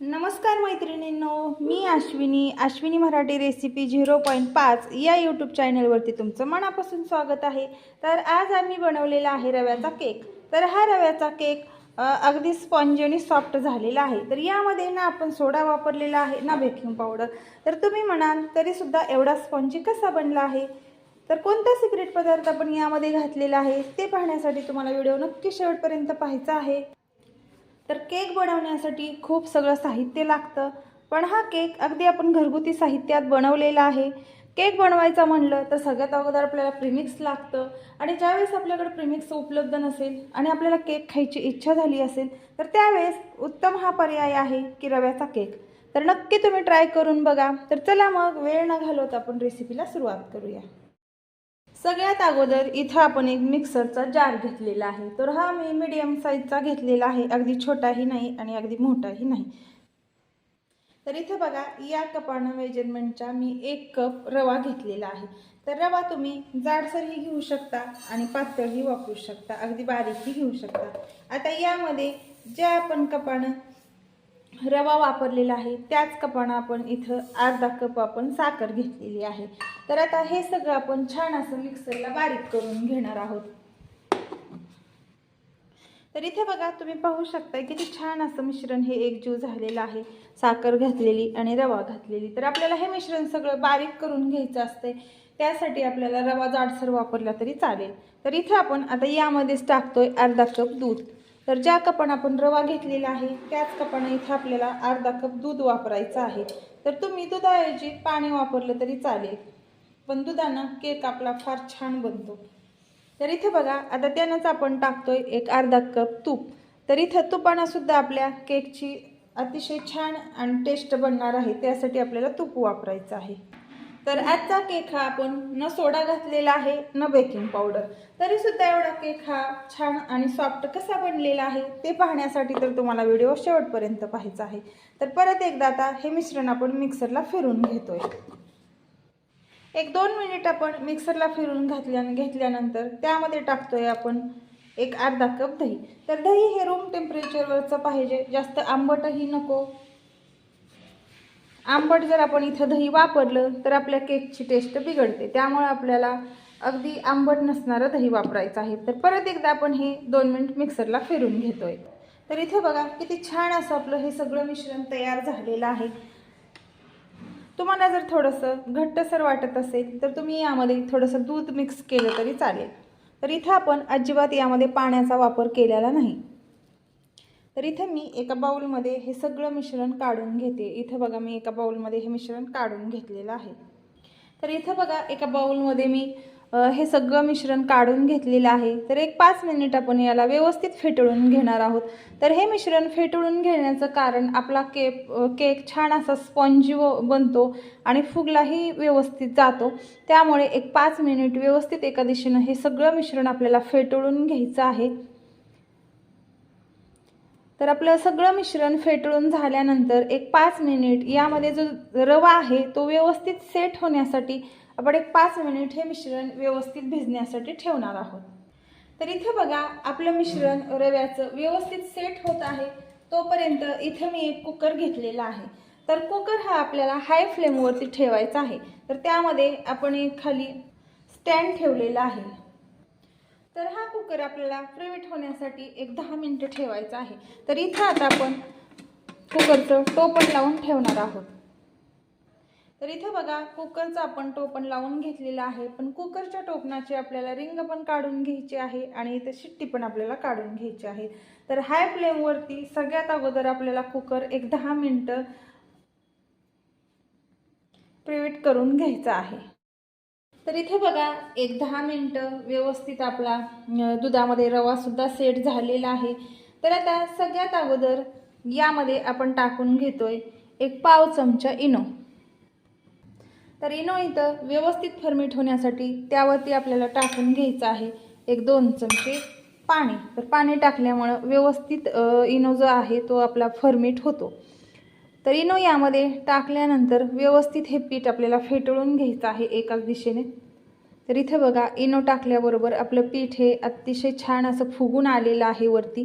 नमस्कार मैत्रिणींनो मी Ashwini Ashwini Marathi recipe zero point पाच या यूट्यूब चॅनलवरती तुमचं मनापासून स्वागत आहे. तर आज आम्ही बनवलेला आहे रव्याचा केक तर हा रव्याचा केक अगदी स्पॉन्ज आणि सॉफ्ट झालेला आहे. तर यामध्ये ना आपण सोडा वापरलेला आहे ना बेकिंग पावडर तर तुम्ही म्हणाल तरीसुद्धा एवढा स्पॉन्जी कसा बनला आहे? तर कोणता सिक्रेट पदार्थ आपण यामध्ये घातलेला आहे ते पाहण्यासाठी तुम्हाला व्हिडिओ नक्की शेवटपर्यंत पाहायचा आहे. तर केक बनवण्यासाठी खूप सगळं साहित्य लागतं. पण हा केक अगदी आपण घरगुती साहित्यात बनवलेला आहे. केक बनवायचा म्हणलं तर सगळ्यात अगोदर आपल्याला प्रिमिक्स लागतं. आणि ज्यावेळेस आपल्याकडे प्रिमिक्स उपलब्ध नसेल आणि आपल्याला केक खायची इच्छा झाली असेल तर त्यावेळेस उत्तम हा पर्याय आहे की रव्याचा केक. तर नक्की तुम्ही ट्राय करून बघा. तर चला मग वेळ न घालवता आपण रेसिपीला सुरुवात करूया. सगळ्यात अगोदर इथं आपण एक मिक्सरचा जार घेतलेला आहे. तर हा मी मीडियम साईजचा घेतलेला आहे. अगदी छोटाही नाही आणि अगदी मोठाही नाही. तर इथं बघा या कपानं मेजरमेंटचा मी एक कप रवा घेतलेला आहे. तर रवा तुम्ही जाडसरही घेऊ शकता आणि पातळही वापरू शकता. अगदी बारीकही घेऊ शकता. आता यामध्ये ज्या आपण कपानं रवा वापरलेला आहे त्याच कपानं आपण इथं अर्धा कप आपण साखर घेतलेली आहे. तर आता हे सगळं आपण छान असं मिक्सरला बारीक करून घेणार आहोत. तर इथे बघा तुम्ही पाहू शकता किती छान असं मिश्रण हे एकजीव झालेलं आहे. साखर घातलेली आणि रवा घातलेली. तर आपल्याला हे मिश्रण सगळं बारीक करून घ्यायचं असते त्यासाठी आपल्याला रवा जाडसर वापरला तरी चालेल. तर इथे आपण आता यामध्येच टाकतोय अर्धा कप दूध. तर ज्या कपानं आपण रवा घेतलेला आहे त्याच कपानं इथे आपल्याला अर्धा कप दूध वापरायचं आहे. तर तुम्ही दुधाऐवजी पाणी वापरलं तरी चालेल. पण दुधानं केक आपला फार छान बनतो. तर इथे बघा आता त्यानंच आपण टाकतोय एक अर्धा कप तूप. तर इथं तुपानं सुद्धा आपल्या केकची अतिशय छान आणि टेस्ट बनणार आहे त्यासाठी आपल्याला तूप वापरायचं आहे. तर आजचा केक हा आपण न सोडा घातलेला आहे न बेकिंग पावडर तरीसुद्धा एवढा केक हा छान आणि सॉफ्ट कसा बनलेला आहे ते पाहण्यासाठी तर तुम्हाला व्हिडिओ शेवटपर्यंत पाहायचा आहे. तर परत एकदा आता हे मिश्रण आपण मिक्सरला फिरून घेतोय. एक दोन मिनिट आपण मिक्सरला फिरून घातल्या घेतल्यानंतर त्यामध्ये टाकतोय आपण एक अर्धा कप दही. तर दही हे रूम टेम्परेचरवरचं पाहिजे. जास्त आंबटही नको. आंबट जर आपण इथं दही वापरलं तर आपल्या केकची टेस्ट बिघडते. त्यामुळे आपल्याला अगदी आंबट नसणारं दही वापरायचं आहे. तर परत एकदा आपण हे दोन मिनिट मिक्सरला फिरून घेतोय. तर इथे बघा किती छान असं आपलं हे सगळं मिश्रण तयार झालेलं आहे. तुम्हाला जर थोडंसं घट्टसर वाटत असेल तर तुम्ही यामध्ये थोडंसं दूध मिक्स केलं तरी चालेल. तर इथं आपण अजिबात यामध्ये पाण्याचा वापर केलेला नाही. तर इथं मी एका बाउलमध्ये हे सगळं मिश्रण काढून घेते. इथं बघा मी एका बाउलमध्ये हे मिश्रण काढून घेतलेलं आहे. तर इथं बघा एका बाउलमध्ये मी हे सगळं मिश्रण काढून घेतलेलं आहे. तर एक पाच मिनिट आपण याला व्यवस्थित फेटळून घेणार आहोत. तर हे मिश्रण फेटळून घेण्याचं कारण आपला केक केक छान असा स्पॉन्जी बनतो आणि फुगलाही व्यवस्थित जातो. त्यामुळे एक पाच मिनिट व्यवस्थित एका दिशेनं हे सगळं मिश्रण आपल्याला फेटळून घ्यायचं आहे. तर आपलं सगळं मिश्रण फेटळून झाल्यानंतर एक पाच मिनिट यामध्ये जो रवा आहे तो व्यवस्थित सेट होण्यासाठी आपण एक पाच मिनिट हे मिश्रण व्यवस्थित भिजण्यासाठी ठेवणार आहोत. तर इथं बघा आपलं मिश्रण रव्याचं व्यवस्थित सेट होत आहे. तोपर्यंत इथं मी एक कुकर घेतलेला आहे. तर कुकर हा आपल्याला हाय फ्लेमवरती ठेवायचा आहे. तर त्यामध्ये आपण एक खाली स्टँड ठेवलेला आहे. तर हा कुकर आपल्याला प्रिवेट होण्यासाठी एक दहा मिनटं ठेवायचा आहे. तर इथं आता आपण कुकरचं टोपण लावून ठेवणार आहोत. तर इथे बघा कुकरचं आपण टोपण लावून घेतलेलं आहे. पण कुकरच्या टोपणाची आपल्याला रिंग पण काढून घ्यायची आहे आणि इथे शिट्टी पण आपल्याला काढून घ्यायची आहे. तर हाय फ्लेमवरती सगळ्यात अगोदर आपल्याला कुकर एक दहा मिनटं प्रिवेट करून घ्यायचा आहे. तर इथे बघा एक दहा मिनटं व्यवस्थित आपला दुधामध्ये रवासुद्धा सेट झालेला आहे. तर आता सगळ्यात अगोदर यामध्ये आपण टाकून घेतोय एक पाव चमचा इनो. तर इनो इथं व्यवस्थित फर्मेट होण्यासाठी त्यावरती आपल्याला टाकून घ्यायचं आहे. एक दोन चमचे पाणी. तर पाणी टाकल्यामुळं व्यवस्थित इनो जो आहे तो आपला फर्मेट होतो. तर इनो यामध्ये टाकल्यानंतर व्यवस्थित हे पीठ आपल्याला फेटळून घ्यायचं आहे एकाच दिशेने. तर इथे बघा इनो टाकल्याबरोबर आपलं पीठ हे अतिशय छान असं फुगून आलेलं आहे वरती.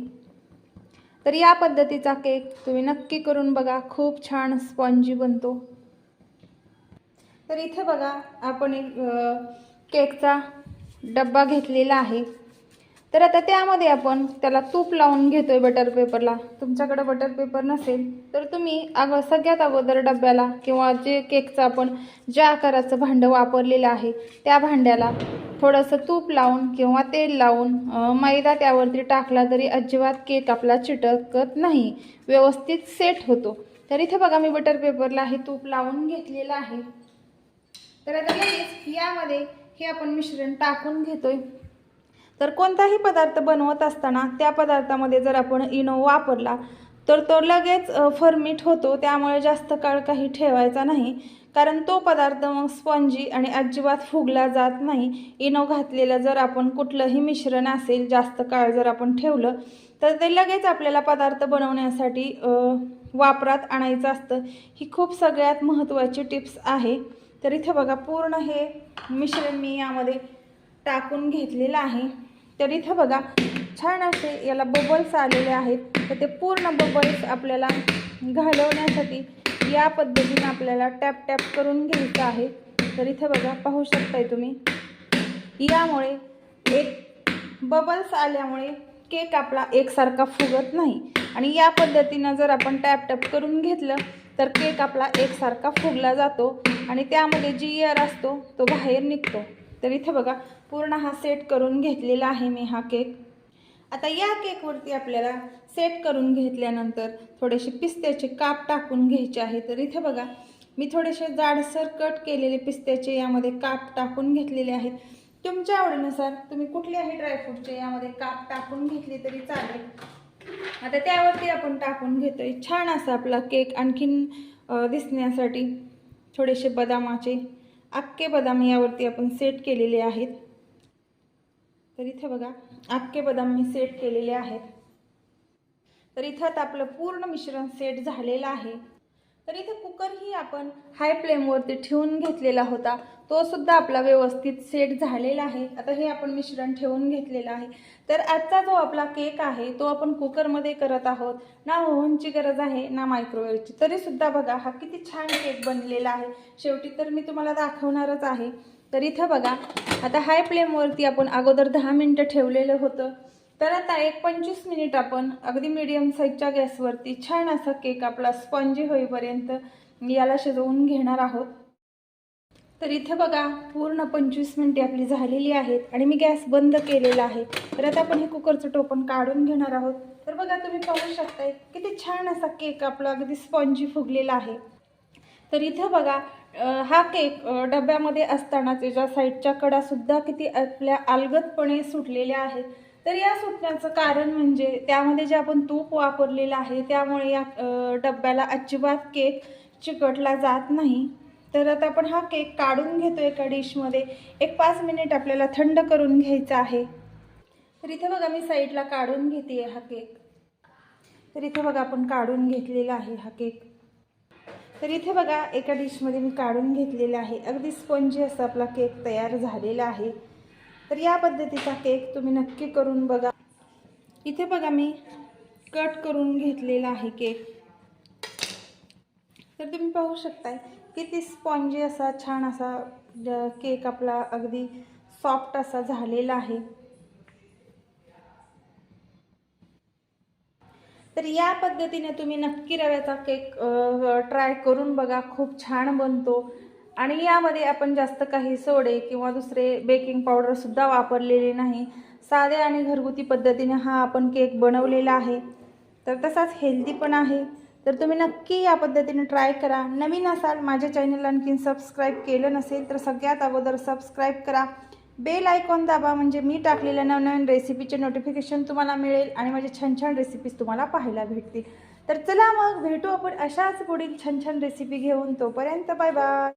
तर या पद्धतीचा केक तुम्ही नक्की करून बघा. खूप छान स्पॉन्जी बनतो. तर इथे बघा आपण एक केकचा डब्बा घेतलेला आहे. तर आता त्यामध्ये आपण त्याला तूप लावून घेतोय बटर पेपरला तुमच्याकडे बटर पेपर नसेल तर तुम्ही अग सगळ्यात अगोदर डब्याला किंवा जे केकचं आपण ज्या आकाराचं भांडं वापरलेलं आहे त्या भांड्याला थोडंसं तूप लावून किंवा तेल लावून मैदा त्यावरती टाकला तरी अजिबात केक आपला चिटकत नाही. व्यवस्थित सेट होतो. तर इथे बघा मी बटर पेपरला हे तूप लावून घेतलेलं आहे. तर आता लगेच यामध्ये हे आपण मिश्रण टाकून घेतोय. तर कोणताही पदार्थ बनवत असताना त्या पदार्थामध्ये जर आपण इनो वापरला तर तो लगेच फर्मिट होतो. त्यामुळे जास्त काळ काही ठेवायचा नाही. कारण तो पदार्थ मग स्पंजी आणि अजिबात फुगला जात नाही. इनो घातलेलं जर आपण कुठलंही मिश्रण असेल जास्त काळ जर आपण ठेवलं तर ते लगेच आपल्याला पदार्थ बनवण्यासाठी वापरात आणायचं असतं. ही खूप सगळ्यात महत्त्वाची टिप्स आहे. तर इथे बघा पूर्ण हे मिश्रण मी यामध्ये टाकून घेतलेलं आहे. तर इथं बघा छान असे याला बबल्स आलेले आहेत. तर ते पूर्ण बबल्स आपल्याला घालवण्यासाठी या पद्धतीने आपल्याला टॅप टॅप करून घ्यायचं आहे. तर इथं बघा पाहू शकताय तुम्ही. यामुळे एक बबल्स आल्यामुळे केक आपला एकसारखा फुगत नाही. आणि या पद्धतीनं जर आपण टॅप टॅप करून घेतलं तर केक आपला एकसारखा फुगला जातो आणि त्यामध्ये जी एअर असतो तो बाहेर निघतो. तर इथे बघा पूर्ण हा सेट करून घेतलेला आहे मी हा केक. आता या केकवरती आपल्याला सेट करून घेतल्यानंतर थोडेसे पिस्त्याचे काप टाकून घ्यायचे आहे. तर इथे बघा मी थोडेसे जाडसर कट केलेले पिस्त्याचे यामध्ये काप टाकून घेतलेले आहेत. तुमच्या आवडीनुसार तुम्ही कुठल्याही ड्रायफ्रूटचे यामध्ये काप टाकून घेतले तरी चालेल. आता त्यावरती आपण टाकून घेतोय. छान असा आपला केक आणखीन दिसण्यासाठी थोडेसे बदामाचे अख्खे बदाम यावरती आपण सेट केलेले आहेत. तर इथे बघा अख्खे बदाम मी सेट केलेले आहेत. तर इथं आता आपलं पूर्ण मिश्रण सेट झालेलं आहे. तर इथे कुकरही आपण हाय फ्लेमवरती ठेवून घेतलेला होता. तो सुद्धा आपला व्यवस्थित सेट झालेला आहे. आता हे आपण मिश्रण ठेवून घेतलेलं आहे. तर आजचा जो आपला केक आहे तो आपण कुकरमध्ये करत आहोत. ना ओव्हनची गरज आहे ना मायक्रोवेव्हची तरीसुद्धा बघा हा किती छान केक बनलेला आहे. शेवटी तर मी तुम्हाला दाखवणारच आहे. तर इथं बघा आता हाय फ्लेमवरती आपण अगोदर दहा मिनटं ठेवलेलं होतं. तर आता एक पंचवीस मिनिट आपण अगदी मिडियम साईजच्या गॅसवरती छान असा केक आपला स्पॉन्जी होईपर्यंत याला शिजवून घेणार आहोत. तर इथे बघा पूर्ण पंचवीस मिनिटे आपली झालेली आहेत आणि मी गॅस बंद केलेला आहे. तर आता आपण हे कुकरचं टोपण काढून घेणार आहोत. तर बघा तुम्ही पाहू शकताय किती छान असा केक आपला अगदी स्पॉन्जी फुगलेला आहे. तर इथं बघा हा केक डब्यामध्ये असतानाच त्याच्या साईडच्या कडासुद्धा किती आपल्या अलगदपणे सुटलेल्या आहेत. तर या सुटण्याचं कारण म्हणजे त्यामध्ये जे आपण तूप वापरलेलं आहे त्यामुळे या डब्याला अजिबात केक चिकटला जात नाही. तर आता आपण हा केक काढून घेतो एका डिशमध्ये. एक पाच मिनिट आपल्याला थंड करून घ्यायचा आहे. तर इथे बघा मी साईडला काढून घेते हा केक. तर इथे बघा आपण काढून घेतलेला आहे हा केक. तर इथे बघा एका डिशमध्ये मी काढून घेतलेला आहे. अगदी स्पंजी असा आपला केक तयार झालेला आहे. तर या पद्धतीचा केक तुम्ही नक्की करून बघा. इथे बघा मी कट करून घेतलेला आहे केक. तर तुम्ही पाहू शकताय किती स्पॉन्जी असा छान असा केक आपला अगदी सॉफ्ट असा झालेला आहे. तर या पद्धतीने तुम्ही नक्की रव्याचा केक ट्राय करून बघा खूप छान बनतो. आणि यामध्ये आपण जास्त काही सोडे किंवा दुसरे बेकिंग पावडरसुद्धा वापरलेले नाही. साधे आणि घरगुती पद्धतीने हा आपण केक बनवलेला आहे. तर तसाच हेल्दी पण आहे. तर तुम्ही नक्की या पद्धतीने ट्राय करा. नवीन असाल माझ्या चॅनल आणखीन सबस्क्राईब केलं नसेल तर सगळ्यात अगोदर सबस्क्राईब करा. बेल आयकॉन दाबा म्हणजे मी टाकलेल्या नवनवीन रेसिपीचे नोटिफिकेशन तुम्हाला मिळेल आणि माझे छान छान रेसिपीज तुम्हाला पाहायला भेटतील. तर चला मग भेटू आपण अशाच पुढील छान छान रेसिपी घेऊन. तोपर्यंत बाय बाय